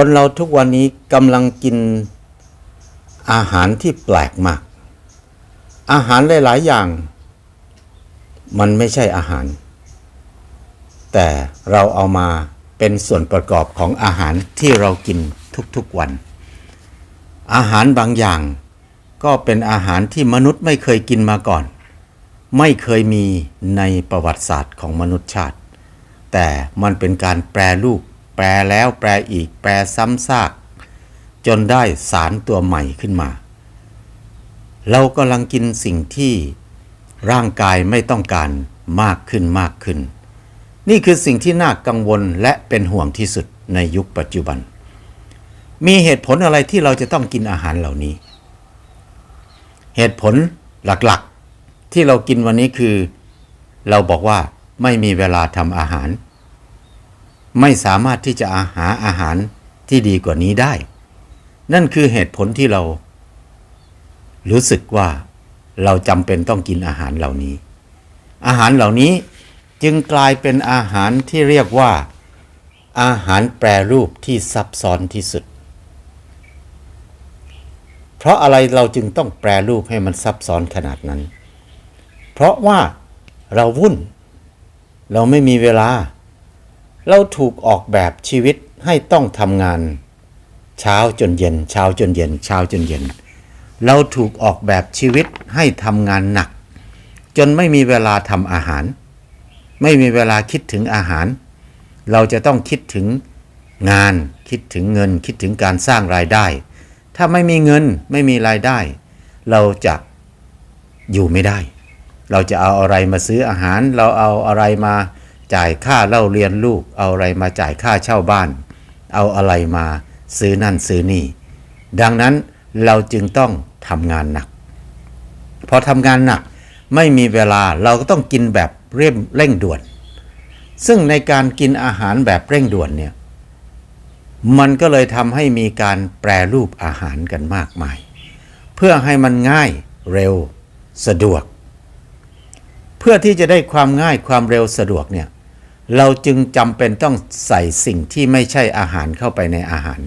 คนเราทุกวันนี้กำลังกินอาหารที่แปลกมาก อาหารหลายๆอย่าง มันไม่ใช่อาหาร แต่เราเอามาเป็นส่วนประกอบของอาหารที่เรากินทุกๆวัน อาหารบางอย่างก็เป็นอาหารที่มนุษย์ไม่เคยกินมาก่อน ไม่เคยมีในประวัติศาสตร์ของมนุษยชาติ แต่มันเป็นการแปรรูป แปรแล้วแปรอีกแปรซ้ำซาก จนได้สารตัวใหม่ขึ้นมา เรากำลังกินสิ่งที่ร่างกายไม่ต้องการมากขึ้นมากขึ้น นี่คือสิ่งที่น่ากังวลและเป็นห่วงที่สุดในยุคปัจจุบัน มีเหตุผลอะไรที่เราจะต้องกินอาหารเหล่านี้ เหตุผลหลักๆ ที่เรากินวันนี้คือ เราบอกว่าไม่มีเวลาทำอาหาร ไม่สามารถที่จะอาหาอาหารที่ดีกว่านี้ได้ นั่นคือเหตุผลที่เรา รู้สึกว่าเราจำเป็นต้องกินอาหารเหล่านี้ อาหารเหล่านี้จึงกลายเป็นอาหารที่เรียกว่า อาหารแปรรูปที่ซับซ้อนที่สุด เพราะอะไรเราจึงต้องแปรรูปให้มันซับซ้อนขนาดนั้น เพราะว่าเราวุ่น เราไม่มีเวลา เราถูกออกแบบชีวิตให้ต้องทำงาน เช้าจนเย็น เช้าจนเย็น เช้าจนเย็น เราถูกออกแบบชีวิตให้ทำงานหนัก จนไม่มีเวลาทำอาหาร ไม่มีเวลาคิดถึงอาหาร เราจะต้องคิดถึงงาน คิดถึงเงิน คิดถึงการสร้างรายได้ ถ้าไม่มีเงินไม่มีรายได้ เราจะอยู่ไม่ได้ เราจะเอาอะไรมาซื้ออาหาร เราเอาอะไรมา จ่ายค่าเล่าเรียนลูก เอาอะไรมาจ่ายค่าเช่าบ้าน เอาอะไรมาซื้อนั่นซื้อนี่ ดังนั้นเราจึงต้องทำงานหนัก พอทำงานหนักไม่มีเวลาเราก็ต้องกินแบบเร่งเร่งด่วน ซึ่งในการกินอาหารแบบเร่งด่วนเนี่ยมันก็เลยทำให้มีการแปรรูปอาหารกันมากมาย เพื่อให้มันง่ายเร็วสะดวก เพื่อที่จะได้ความง่ายความเร็วสะดวกเนี่ย เราจึงจำเป็นต้องใส่สิ่งที่ไม่ใช่อาหารเข้าไปในอาหาร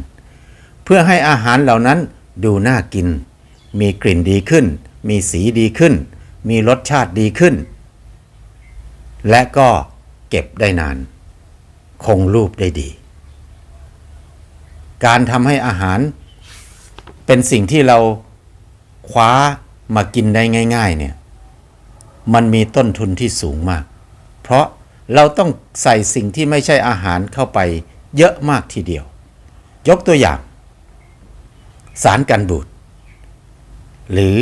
เพื่อให้อาหารเหล่านั้นดูน่ากิน มีกลิ่นดีขึ้น มีสีดีขึ้น มีรสชาติดีขึ้น และก็เก็บได้นาน คงรูปได้ดี การทำให้อาหาร เป็นสิ่งที่เราคว้ามากินได้ง่าย ๆ เนี่ย มันมีต้นทุนที่สูงมาก เพราะ เราต้องใส่สิ่งที่ไม่ใช่อาหารเข้าไปเยอะมากทีเดียว ยกตัวอย่าง สารกันบูดหรือ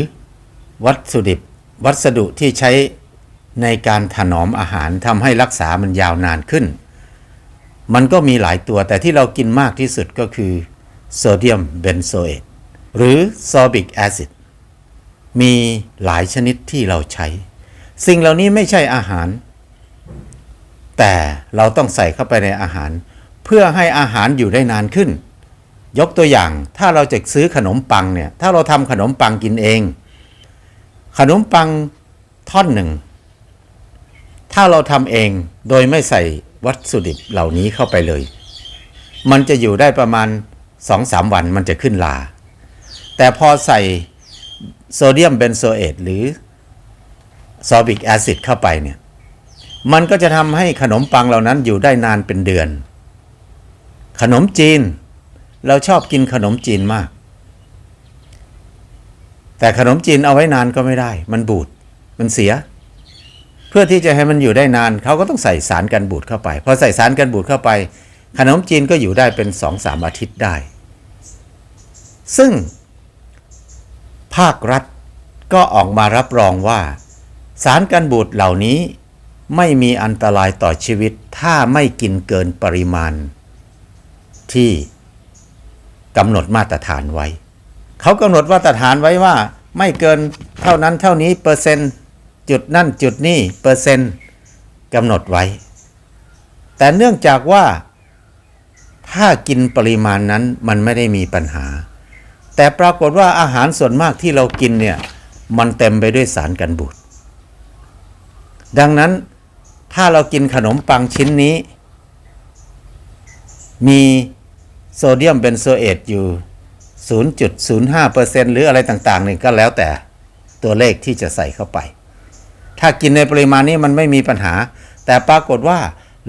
วัสดุดิบวัสดุที่ใช้ในการถนอมอาหารทำให้รักษามันยาวนานขึ้น มันก็มีหลายตัวแต่ที่เรากินมากที่สุดก็คือโซเดียมเบนโซเอตหรือซอบิกแอซิดมีหลายชนิดที่เราใช้ สิ่งเหล่านี้ไม่ใช่อาหาร แต่เราต้องใส่เข้าไปในอาหาร เพื่อให้อาหารอยู่ได้นานขึ้น ยกตัวอย่างถ้าเราจะซื้อขนมปังเนี่ยถ้าเราทำขนมปังกินเอง ขนมปังท่อนหนึ่ง ถ้าเราทำเองโดยไม่ใส่วัตถุดิบเหล่านี้เข้าไปเลย มันจะอยู่ได้ประมาณ 2-3 วันมันจะขึ้นลา แต่พอใส่โซเดียมเบนโซเอตหรือซอบิกแอซิดเข้าไปเนี่ย มันก็จะทำให้ขนมปังเหล่านั้นอยู่ได้นานเป็นเดือน ขนมจีน เราชอบกินขนมจีนมาก แต่ขนมจีนเอาไว้นานก็ไม่ได้ มันบูด มันเสีย เพื่อที่จะให้มันอยู่ได้นานเขาก็ต้องใส่สารกันบูดเข้าไป พอใส่สารกันบูดเข้าไป ขนมจีนก็อยู่ได้เป็นสองสามอาทิตย์ได้ ซึ่ง ภาครัฐก็ออกมารับรองว่า สารกันบูดเหล่านี้ ไม่มีอันตรายต่อชีวิตถ้าไม่กินเกินปริมาณ ที่กำหนดมาตรฐานไว้ เขากำหนดมาตรฐานไว้ว่า ไม่เกินเท่านั้นเท่านี้เปอร์เซ็นต์จุดนั่นจุดนี่เปอร์เซ็นต์กำหนดไว้ แต่เนื่องจากว่า ถ้ากินปริมาณนั้นมันไม่ได้มีปัญหา แต่ปรากฏว่าอาหารส่วนมากที่เรากินเนี่ยมันเต็มไปด้วยสารกันบูดดังนั้น ถ้าเรากินขนมปังชิ้นนี้ มีโซเดียมเบนโซเอตอยู่ 0.05%หรืออะไรต่างๆนี่ก็แล้วแต่ตัวเลขที่จะใส่เข้าไป ถ้ากินในปริมาณนี้มันไม่มีปัญหา แต่ปรากฏว่า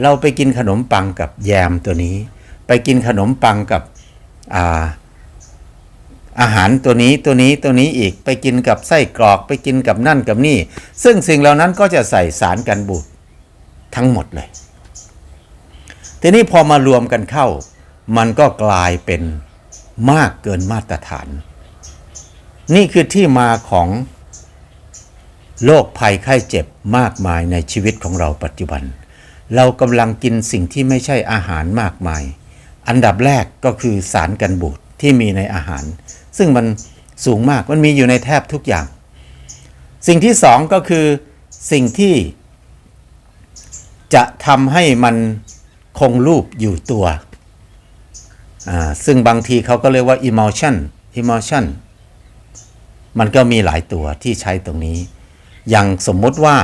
เราไปกินขนมปังกับแยมตัวนี้ ไปกินขนมปังกับอาอาหารตัวนี้ตัวนี้ตัวนี้อีกไปกินกับไส้กรอกไปกินกับนั่นกับนี่ ซึ่งสิ่งเหล่านั้นก็จะใส่สารกันบูด ทั้งหมดเลย ทีนี้พอมารวมกันเข้า มันก็กลายเป็นมากเกินมาตรฐาน นี่คือที่มาของโรคภัยไข้เจ็บมากมายในชีวิตของเราปัจจุบัน เรากำลังกินสิ่งที่ไม่ใช่อาหารมากมาย อันดับแรกก็คือสารกันบูดที่มีในอาหาร ซึ่งมันสูงมากมันมีอยู่ในแทบทุกอย่าง สิ่งที่สองก็คือสิ่งที่ จะทำให้มันคงรูปอยู่ตัว ซึ่งบางทีเขาก็เรียกว่า emotion emotion มันก็มีหลายตัวที่ใช้ตรงนี้ อย่างสมมติว่า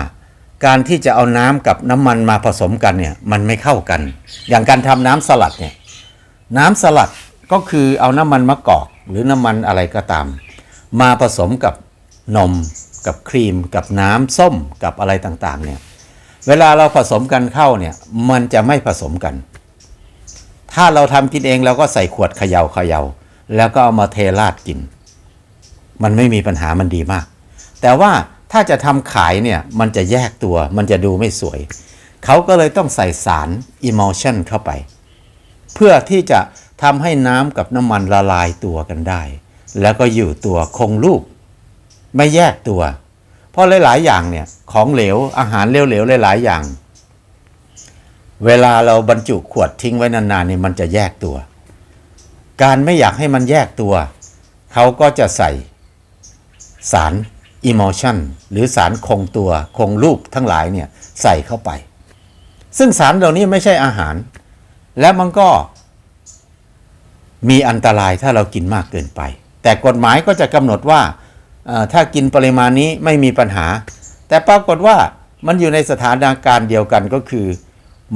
การที่จะเอาน้ำกับน้ำมันมาผสมกันเนี่ยมันไม่เข้ากัน อย่างการทำน้ำสลัดเนี่ยน้ำสลัดก็คือเอาน้ำมันมะกอกหรือน้ำมันอะไรก็ตาม มาผสมกับนมกับครีม กับน้ำส้มกับอะไรต่างๆเนี่ย เวลาเราผสมกันเข้าเนี่ยมันจะไม่ผสมกัน ถ้าเราทำกินเองเราก็ใส่ขวดเขยา่าเขย่าแล้วก็เอามาเทราดกิน มันไม่มีปัญหามันดีมาก แต่ว่าถ้าจะทำขายเนี่ยมันจะแยกตัว มันจะดูไม่สวย เขาก็เลยต้องใส่สาร emulsion เข้าไป เพื่อที่จะทำให้น้ำกับน้ำมันละลายตัวกันได้ แล้วก็อยู่ตัวคงรูป ไม่แยกตัว เพราะหลาย ๆ อย่างเนี่ยของเหลวอาหารเหลว ๆ หลาย ๆ อย่าง เวลาเราบรรจุขวดทิ้งไว้นาน ๆ นี่มันจะแยกตัว การไม่อยากให้มันแยกตัว เขาก็จะใส่ สาร emulsion หรือสารคงตัวคงรูปทั้งหลายเนี่ยใส่เข้าไป ซึ่งสารเหล่านี้ไม่ใช่อาหาร และมันก็มีอันตรายถ้าเรากินมากเกินไป แต่กฎหมายก็จะกำหนดว่า ถ้ากินปริมาณนี้ไม่มีปัญหา แต่ปรากฏว่ามันอยู่ในสถานการณ์เดียวกันก็คือ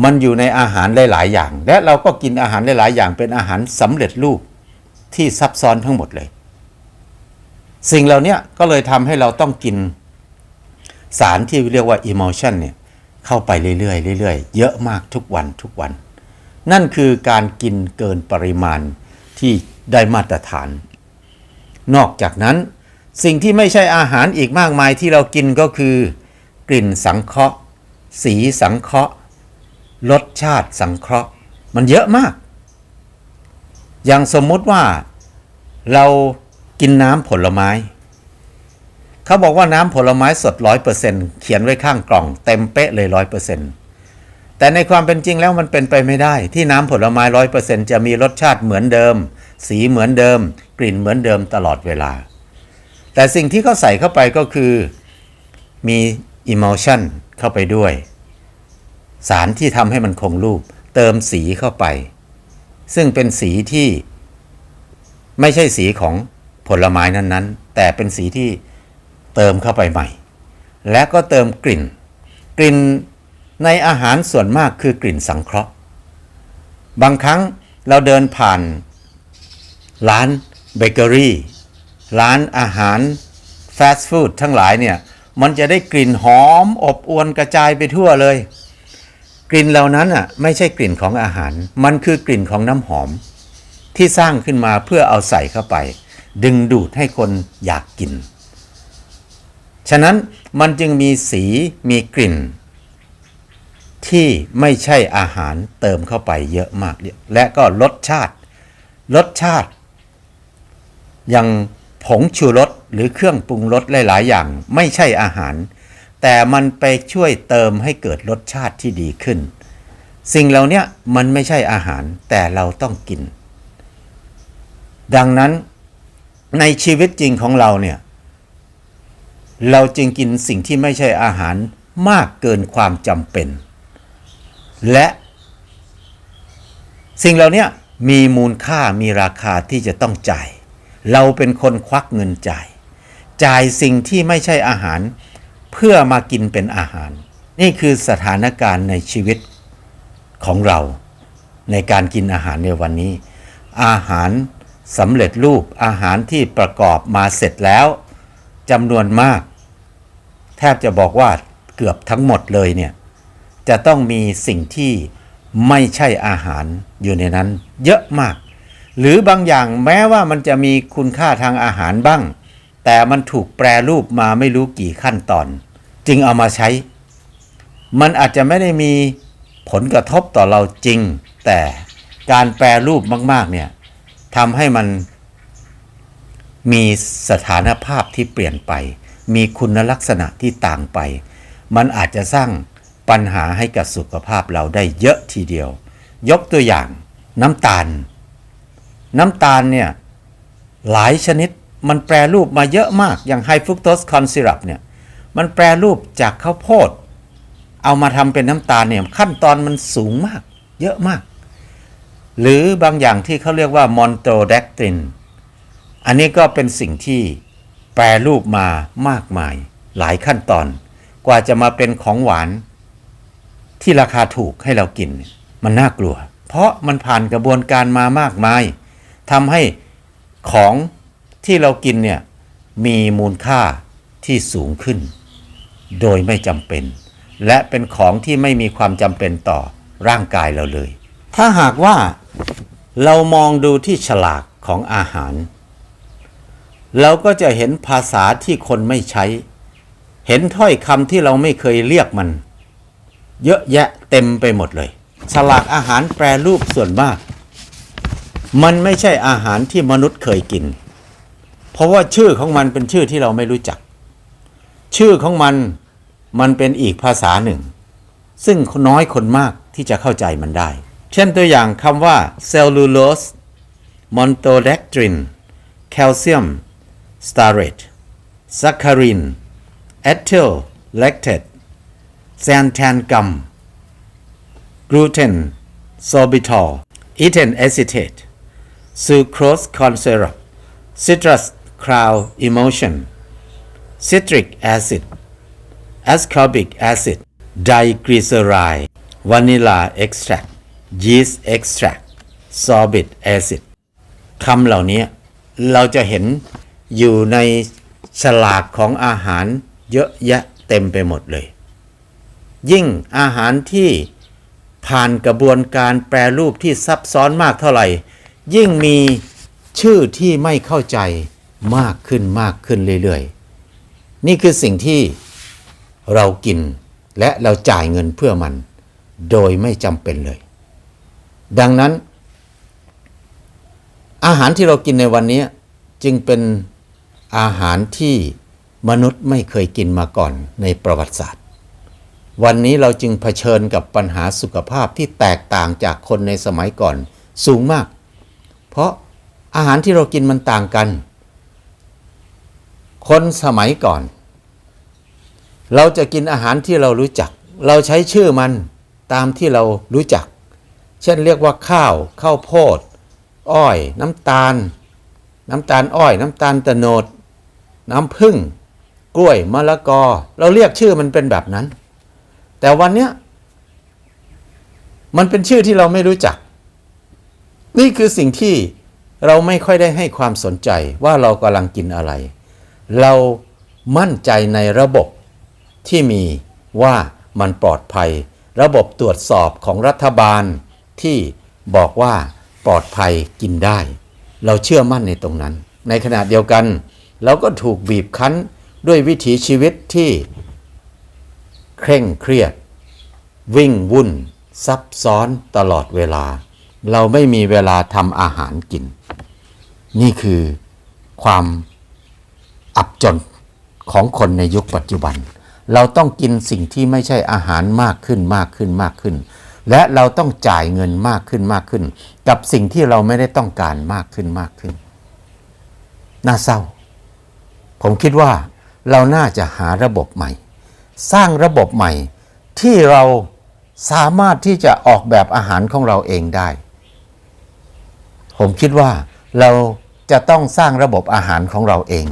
มันอยู่ในอาหารหลาย ๆ อย่าง และเราก็กินอาหารหลาย ๆ อย่างเป็นอาหารสำเร็จรูปที่ซับซ้อนทั้งหมดเลย สิ่งเหล่านี้ก็เลยทำให้เราต้องกินสารที่เรียกว่า emulsion เนี่ยเข้าไปเรื่อยๆเรื่อยๆ เยอะมากทุกวันทุกวัน นั่นคือการกินเกินปริมาณที่ได้มาตรฐาน นอกจากนั้น สิ่งที่ไม่ใช่อาหารอีกมากมายที่เรากินก็คือ กลิ่นสังเคราะห์ สีสังเคราะห์รสชาติสังเคราะห์ มันเยอะมาก อย่างสมมติว่าเรากินน้ำผลไม้ เขาบอกว่าน้ำผลไม้สดร้อยเปอร์เซ็นเขียนไว้ข้างกล่อง เต็มเป๊ะเลยร้อยเปอร์เซ็นแต่ในความเป็นจริงแล้วมันเป็นไปไม่ได้ ที่น้ำผลไม้ร้อยเปอร์เซ็นจะมีรสชาติเหมือนเดิม สีเหมือนเดิม กลิ่นเหมือนเดิมตลอดเวลา แต่สิ่งที่เขาใส่เข้าไปก็คือมี emulsion เข้าไปด้วย สารที่ทำให้มันคงรูป เติมสีเข้าไป ซึ่งเป็นสีที่ไม่ใช่สีของผลไม้นั้นๆ แต่เป็นสีที่เติมเข้าไปใหม่ และก็เติมกลิ่น กลิ่นในอาหารส่วนมากคือกลิ่นสังเคราะห์ บางครั้งเราเดินผ่านร้านเบเกอรี่ ร้านอาหารฟาสต์ฟู้ดทั้งหลายเนี่ย มันจะได้กลิ่นหอมอบอวนกระจายไปทั่วเลย กลิ่นเหล่านั้นอะไม่ใช่กลิ่นของอาหาร มันคือกลิ่นของน้ำหอม ที่สร้างขึ้นมาเพื่อเอาใส่เข้าไป ดึงดูดให้คนอยากกิน ฉะนั้นมันจึงมีสีมีกลิ่น ที่ไม่ใช่อาหารเติมเข้าไปเยอะมาก และก็รสชาติรสชาติย่าง ผงชูรสหรือเครื่องปรุงรสหลาย ๆ อย่างไม่ใช่อาหาร แต่มันไปช่วยเติมให้เกิดรสชาติที่ดีขึ้น สิ่งเหล่านี้มันไม่ใช่อาหารแต่เราต้องกิน ดังนั้นในชีวิตจริงของเราเนี่ย เราจึงกินสิ่งที่ไม่ใช่อาหารมากเกินความจำเป็น และ สิ่งเหล่านี้มีมูลค่ามีราคาที่จะต้องจ่าย เราเป็นคนควักเงินจ่าย จ่ายสิ่งที่ไม่ใช่อาหาร เพื่อมากินเป็นอาหาร นี่คือสถานการณ์ในชีวิตของเรา ในการกินอาหารในวันนี้ อาหารสำเร็จรูปอาหารที่ประกอบมาเสร็จแล้วจำนวนมาก แทบจะบอกว่าเกือบทั้งหมดเลยเนี่ยจะต้องมีสิ่งที่ไม่ใช่อาหารอยู่ในนั้นเยอะมาก หรือบางอย่างแม้ว่ามันจะมีคุณค่าทางอาหารบ้าง แต่มันถูกแปรรูปมาไม่รู้กี่ขั้นตอน จึงเอามาใช้ มันอาจจะไม่ได้มีผลกระทบต่อเราจริง แต่การแปรรูปมาก ๆ เนี่ยทำให้มันมีสถานภาพที่เปลี่ยนไป มีคุณลักษณะที่ต่างไป มันอาจจะสร้างปัญหาให้กับสุขภาพเราได้เยอะทีเดียว ยกตัวอย่างน้ำตาล น้ำตาลเนี่ยหลายชนิดมันแปรรูปมาเยอะมากอย่างไฮฟรุกโตสคอนซิรัปเนี่ยมันแปรรูปจากข้าวโพด เอามาทำเป็นน้ำตาลเนี่ยขั้นตอนมันสูงมาก เยอะมาก หรือบางอย่างที่เขาเรียกว่ามอนโตแดกตินอันนี้ก็เป็นสิ่งที่แปรรูปมามากมาย หลายขั้นตอน กว่าจะมาเป็นของหวาน ที่ราคาถูกให้เรากิน มันน่ากลัว เพราะมันผ่านกระบวนการมามากมาย ทำให้ของที่เรากินเนี่ยมีมูลค่าที่สูงขึ้น โดยไม่จำเป็น และเป็นของที่ไม่มีความจำเป็นต่อร่างกายเราเลย ถ้าหากว่าเรามองดูที่ฉลากของอาหาร เราก็จะเห็นภาษาที่คนไม่ใช้ เห็นถ้อยคำที่เราไม่เคยเรียกมัน เยอะแยะเต็มไปหมดเลย ฉลากอาหารแปรรูปส่วนมาก มันไม่ใช่อาหารที่มนุษย์เคยกิน เพราะว่าชื่อของมันเป็นชื่อที่เราไม่รู้จัก ชื่อของมันมันเป็นอีกภาษาหนึ่ง ซึ่งน้อยคนมากที่จะเข้าใจมันได้ เช่นตัวอย่างคำว่าเซลลูโลสมอนโตเลกตรินแคลเซียมสตาร์เรตซัคคารินเอทิลเลคเทตแซนแทนกัมกลูเตนโซบิทอลอีเทนเอซิเทต ซูโครสคอนเซรัปซิตรัสคราวอิโมชันซิตริกแอซิดแอสคอบิกแอซิดไดกรีเซอรด์วานิลาเอ็กซ์แทรคยีสต์เอ็กซ์แทรคซอบิตแอซิดคำเหล่านี้เราจะเห็นอยู่ในฉลากของอาหารเยอะแยะเต็มไปหมดเลย ยิ่งอาหารที่ผ่านกระบวนการแปรรูปที่ซับซ้อนมากเท่าไหร่ ยิ่งมีชื่อที่ไม่เข้าใจมากขึ้นมากขึ้นเรื่อยๆ นี่คือสิ่งที่เรากินและเราจ่ายเงินเพื่อมัน โดยไม่จำเป็นเลย ดังนั้น อาหารที่เรากินในวันนี้จึงเป็นอาหารที่มนุษย์ไม่เคยกินมาก่อนในประวัติศาสตร์ วันนี้เราจึงเผชิญกับปัญหาสุขภาพที่แตกต่างจากคนในสมัยก่อนสูงมาก เพราะอาหารที่เรากินมันต่างกัน คนสมัยก่อน เราจะกินอาหารที่เรารู้จัก เราใช้ชื่อมันตามที่เรารู้จัก เช่นเรียกว่าข้าวข้าวโพด อ้อย น้ำตาล น้ำตาลอ้อย น้ำตาลตะโนด น้ำผึ้งกล้วยมะละกอ เราเรียกชื่อมันเป็นแบบนั้น แต่วันเนี้ยมันเป็นชื่อที่เราไม่รู้จัก นี่คือสิ่งที่เราไม่ค่อยได้ให้ความสนใจว่าเรากำลังกินอะไร เรามั่นใจในระบบที่มีว่ามันปลอดภัย ระบบตรวจสอบของรัฐบาลที่บอกว่าปลอดภัยกินได้ เราเชื่อมั่นในตรงนั้น ในขณะเดียวกัน เราก็ถูกบีบคั้นด้วยวิถีชีวิตที่ เคร่งเครียด วิ่งวุ่น ซับซ้อนตลอดเวลา เราไม่มีเวลาทำอาหารกิน นี่คือความอับจนของคนในยุคปัจจุบัน เราต้องกินสิ่งที่ไม่ใช่อาหารมากขึ้นมากขึ้นมากขึ้น และเราต้องจ่ายเงินมากขึ้นมากขึ้น กับสิ่งที่เราไม่ได้ต้องการมากขึ้นมากขึ้น น่าเศร้า ผมคิดว่าเราน่าจะหาระบบใหม่ สร้างระบบใหม่ที่เราสามารถที่จะออกแบบอาหารของเราเองได้ ผมคิดว่าเราจะต้องสร้างระบบอาหารของเราเอง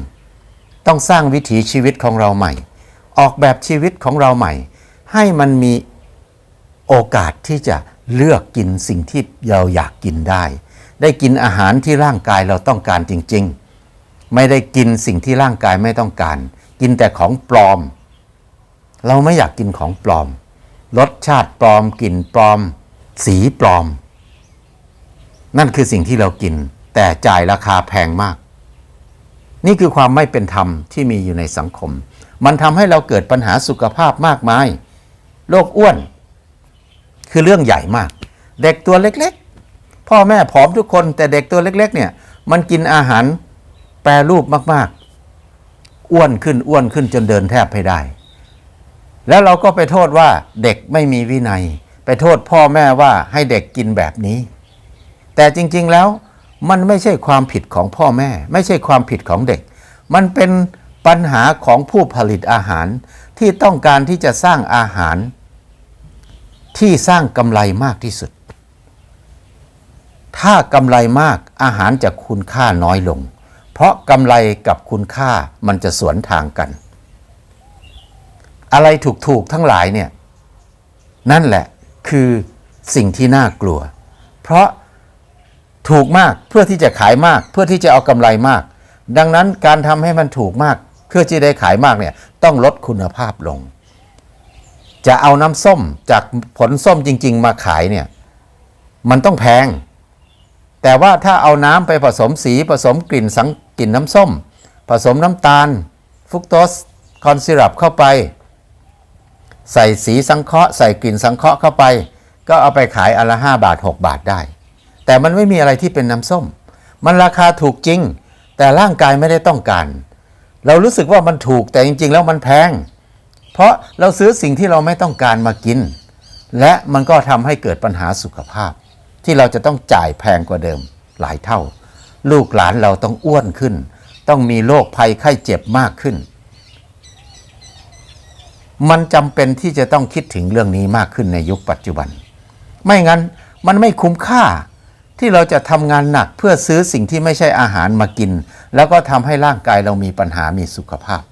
ต้องสร้างวิถีชีวิตของเราใหม่ ออกแบบชีวิตของเราใหม่ ให้มันมีโอกาสที่จะเลือกกินสิ่งที่เราอยากกินได้ ได้กินอาหารที่ร่างกายเราต้องการจริง ๆ ไม่ได้กินสิ่งที่ร่างกายไม่ต้องการ กินแต่ของปลอม เราไม่อยากกินของปลอม รสชาติปลอมกลิ่นปลอม สีปลอม นั่นคือสิ่งที่เรากิน แต่จ่ายราคาแพงมาก นี่คือความไม่เป็นธรรมที่มีอยู่ในสังคม มันทำให้เราเกิดปัญหาสุขภาพมากมายโรคอ้วน คือเรื่องใหญ่มาก เด็กตัวเล็กๆ พ่อแม่ผอมทุกคน แต่เด็กตัวเล็ก ๆ เนี่ย มันกินอาหารแปรรูปมากๆ อ้วนขึ้นอ้วนขึ้นจนเดินแทบไม่ได้ แล้วเราก็ไปโทษว่าเด็กไม่มีวินัย ไปโทษพ่อแม่ว่าให้เด็กกินแบบนี้ แต่จริงๆแล้วมันไม่ใช่ความผิดของพ่อแม่ ไม่ใช่ความผิดของเด็ก มันเป็นปัญหาของผู้ผลิตอาหารที่ต้องการที่จะสร้างอาหาร ที่สร้างกำไรมากที่สุด ถ้ากำไรมากอาหารจะคุณค่าน้อยลง เพราะกำไรกับคุณค่ามันจะสวนทางกัน อะไรถูกๆทั้งหลายเนี่ยนั่นแหละคือสิ่งที่น่ากลัว เพราะ ถูกมากเพื่อที่จะขายมาก เพื่อที่จะเอากำไรมาก ดังนั้นการทำให้มันถูกมาก เพื่อที่ได้ขายมากเนี่ยต้องลดคุณภาพลง จะเอาน้ำส้มจากผลส้มจริง ๆ มาขายเนี่ยมันต้องแพง แต่ว่าถ้าเอาน้ำไปผสมสีผสมกลิ่นสังกลิ่นน้ำส้ม ผสมน้ำตาลฟุกโตสคอนซิรัปเข้าไป ใส่สีสังเคราะห์ใส่กลิ่นสังเคราะห์เข้าไป ก็เอาไปขายอนละห้าบาท 6 บาทได้ แต่มันไม่มีอะไรที่เป็นน้ำส้ม มันราคาถูกจริง แต่ร่างกายไม่ได้ต้องการ เรารู้สึกว่ามันถูกแต่จริง ๆ แล้วมันแพง เพราะเราซื้อสิ่งที่เราไม่ต้องการมากิน และมันก็ทำให้เกิดปัญหาสุขภาพ ที่เราจะต้องจ่ายแพงกว่าเดิมหลายเท่า ลูกหลานเราต้องอ้วนขึ้น ต้องมีโรคภัยไข้เจ็บมากขึ้น มันจำเป็นที่จะต้องคิดถึงเรื่องนี้มากขึ้นในยุคปัจจุบัน ไม่งั้นมันไม่คุ้มค่า ที่เราจะทำงานหนักเพื่อซื้อสิ่งที่ไม่ใช่อาหารมากิน แล้วก็ทำให้ร่างกายเรามีปัญหามีสุขภาพ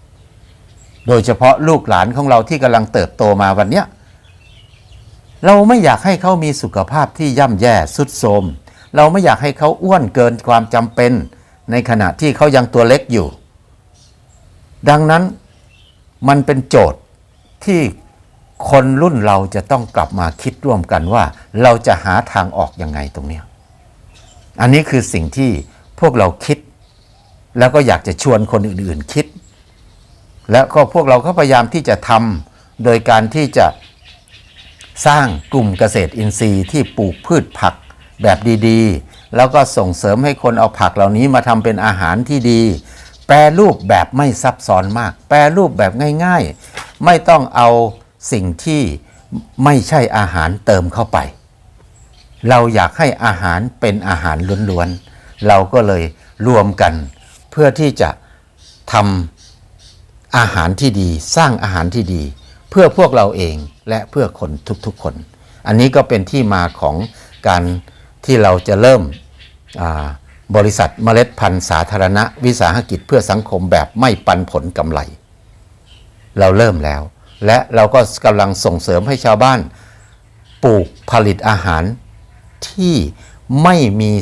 โดยเฉพาะลูกหลานของเราที่กำลังเติบโตมาวันเนี้ยเราไม่อยากให้เขามีสุขภาพที่ย่ำแย่สุดโทมเราไม่อยากให้เขาอ้วนเกินความจำเป็น ในขณะที่เขายังตัวเล็กอยู่ ดังนั้นมันเป็นโจทย์ที่คนรุ่นเราจะต้องกลับมาคิดร่วมกันว่า เราจะหาทางออกยังไงตรงเนี้ย อันนี้คือสิ่งที่พวกเราคิด แล้วก็อยากจะชวนคนอื่นๆคิด แล้วก็พวกเราก็พยายามที่จะทำโดยการที่จะสร้างกลุ่มเกษตรอินทรีย์ที่ปลูกพืชผักแบบดีๆ แล้วก็ส่งเสริมให้คนเอาผักเหล่านี้มาทำเป็นอาหารที่ดี แปรรูปแบบไม่ซับซ้อนมาก แปรรูปแบบง่ายๆ ไม่ต้องเอาสิ่งที่ไม่ใช่อาหารเติมเข้าไป เราอยากให้อาหารเป็นอาหารล้วนๆ เราก็เลยรวมกัน เพื่อที่จะทำอาหารที่ดี สร้างอาหารที่ดี เพื่อพวกเราเองและเพื่อคนทุกๆคน อันนี้ก็เป็นที่มาของการที่เราจะเริ่มบริษัทเมล็ดพันธุ์สาธารณะ วิสาหกิจเพื่อสังคมแบบไม่ปันผลกำไร เราเริ่มแล้ว และเราก็กำลังส่งเสริมให้ชาวบ้าน ปลูกผลิตอาหาร ที่ไม่มี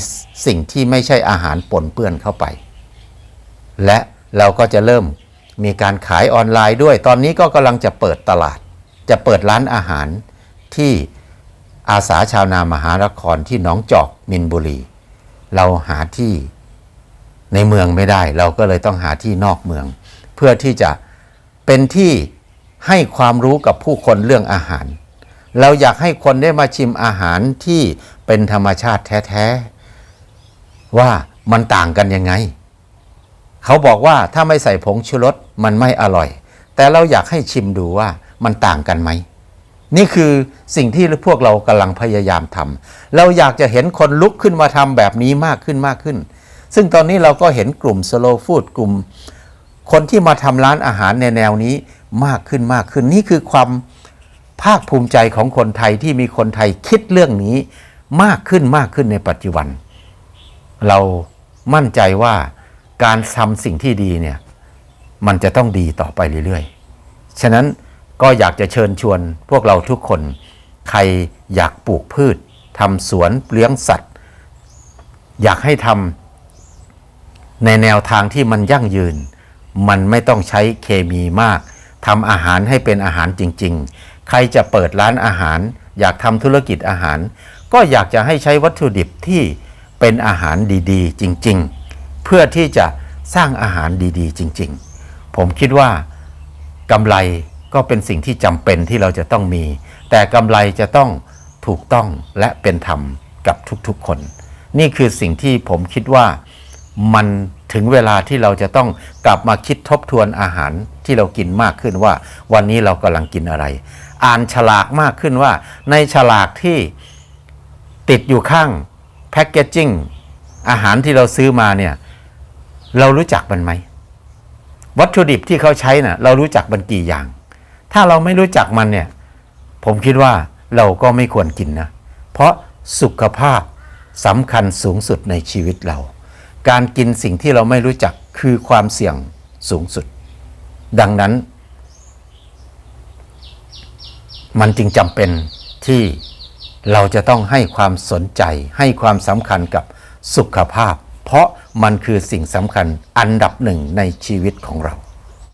สิ่งที่ไม่ใช่อาหารปนเปื้อนเข้าไป และเราก็จะเริ่มมีการขายออนไลน์ด้วย ตอนนี้ก็กำลังจะเปิดตลาด จะเปิดร้านอาหารที่อาสาชาวนามหานครที่หนองจอกมินบุรี เราหาที่ในเมืองไม่ได้ เราก็เลยต้องหาที่นอกเมือง เพื่อที่จะเป็นที่ให้ความรู้กับผู้คนเรื่องอาหาร เราอยากให้คนได้มาชิมอาหารที่ เป็นธรรมชาติแท้ๆว่ามันต่างกันยังไง เขาบอกว่าถ้าไม่ใส่ผงชูรสมันไม่อร่อย แต่เราอยากให้ชิมดูว่ามันต่างกันไหม นี่คือสิ่งที่พวกเรากำลังพยายามทำเราอยากจะเห็นคนลุกขึ้นมาทำแบบนี้มากขึ้นมากขึ้น ซึ่งตอนนี้เราก็เห็นกลุ่มสโลฟูดกลุ่ม คนที่มาทำร้านอาหารในแนวนี้มากขึ้นมากขึ้นนี่คือความภาคภูมิใจของคนไทยที่มีคนไทยคิดเรื่องนี้ มากขึ้นมากขึ้นในปัจจุบัน เรามั่นใจว่าการทำสิ่งที่ดีเนี่ยมันจะต้องดีต่อไปเรื่อยๆ ฉะนั้นก็อยากจะเชิญชวนพวกเราทุกคน ใครอยากปลูกพืชทำสวนเลี้ยงสัตว์ อยากให้ทำในแนวทางที่มันยั่งยืน มันไม่ต้องใช้เคมีมากทำอาหารให้เป็นอาหารจริง ๆ ใครจะเปิดร้านอาหาร อยากทำธุรกิจอาหาร ก็อยากจะให้ใช้วัตถุดิบที่เป็นอาหารดีๆ จริงๆ เพื่อที่จะสร้างอาหารดีๆ จริง ๆ ผมคิดว่ากำไรก็เป็นสิ่งที่จำเป็นที่เราจะต้องมี แต่กำไรจะต้องถูกต้องและเป็นธรรมกับทุกๆคน นี่คือสิ่งที่ผมคิดว่ามันถึงเวลาที่เราจะต้องกลับมาคิดทบทวนอาหารที่เรากินมากขึ้นว่า วันนี้เรากำลังกินอะไร อ่านฉลากมากขึ้นว่า ในฉลากที่ ติดอยู่ข้างแพคเกจจิ้งอาหารที่เราซื้อมาเนี่ย เรารู้จักมันไหม วัตถุดิบที่เขาใช้น่ะ เรารู้จักมันกี่อย่าง ถ้าเราไม่รู้จักมันเนี่ย ผมคิดว่าเราก็ไม่ควรกินนะ เพราะสุขภาพสำคัญสูงสุดในชีวิตเรา การกินสิ่งที่เราไม่รู้จักคือความเสี่ยงสูงสุด ดังนั้น มันจึงจำเป็นที่ เราจะต้องให้ความสนใจให้ความสำคัญกับสุขภาพ เพราะมันคือสิ่งสำคัญอันดับหนึ่งในชีวิตของเรา